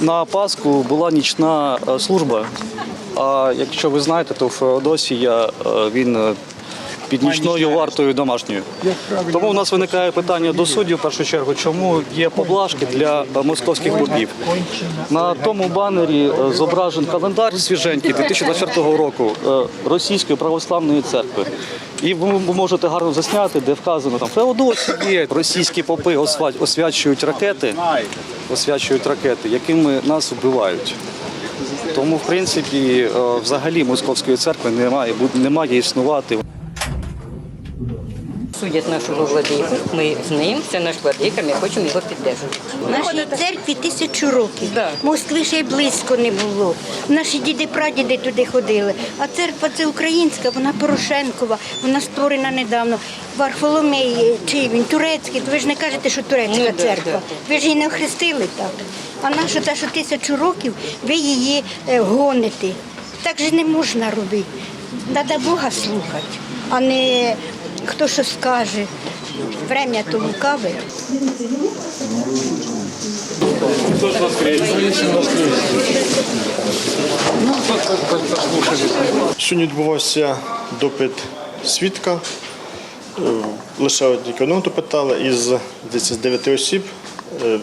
На Пасху була нічна е, служба. А якщо ви знаєте, то Феодосія е, він е, під нічною вартою домашньою. Тому у нас виникає питання до суддів в першу чергу, чому є поблажки для е, московських попів. На тому банері е, зображен календар свіженький 2024 року е, Російської православної церкви. І ви можете гарно засняти, де вказано там Феодосія, російські попи освячують ракети, освячують ракети, якими нас вбивають. Тому, в принципі, взагалі московської церкви немає існувати. Судять нашого владику. Ми з ним, це наш владика, ми хочемо його підтримувати. Нашій церкві тисячу років. Да. Москви ще й близько не було. Наші діди прадіди туди ходили. А церква це українська, вона Порошенкова, вона створена недавно. Варфоломей, чи він турецький, ви ж не кажете, що турецька Ну, церква. Ви ж її не охрестили так. А наша те, що тисячу років, ви її е, гоните. Так же не можна робити. Треба Бога слухати, а не хто що скаже. Врем'я то лукаве. Сьогодні відбувався допит свідка. Е, Лише тільки одного допитали із десь з дев'яти осіб. Е,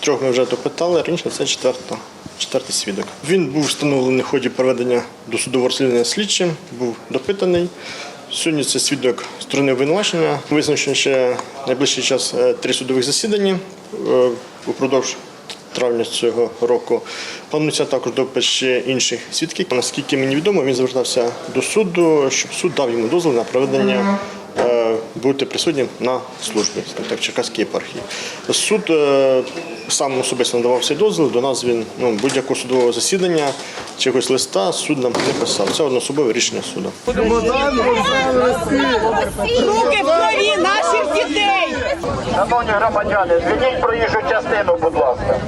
Трьох ми вже допитали, раніше це четверта, четвертий свідок. Він був встановлений в ході проведення досудового розслідування слідчим, був допитаний. Сьогодні це свідок сторони обвинувачення. Визначено ще найближчий час е, три судових засідання е, упродовж травня цього року. Планується також допит ще інших свідків. Наскільки мені відомо, він звертався до суду, щоб суд дав йому дозвіл на проведення бути присутнім на службі, скажімо так, Черкаській єпархії. Суд е, сам особисто надавав цей дозвіл. До нас він ну, будь-якого судового засідання чи якогось листа суд нам не писав. Це одноособове рішення суду. Руки в крові наших дітей! Шановні громадяни, звільніть проїжджу частину, будь ласка.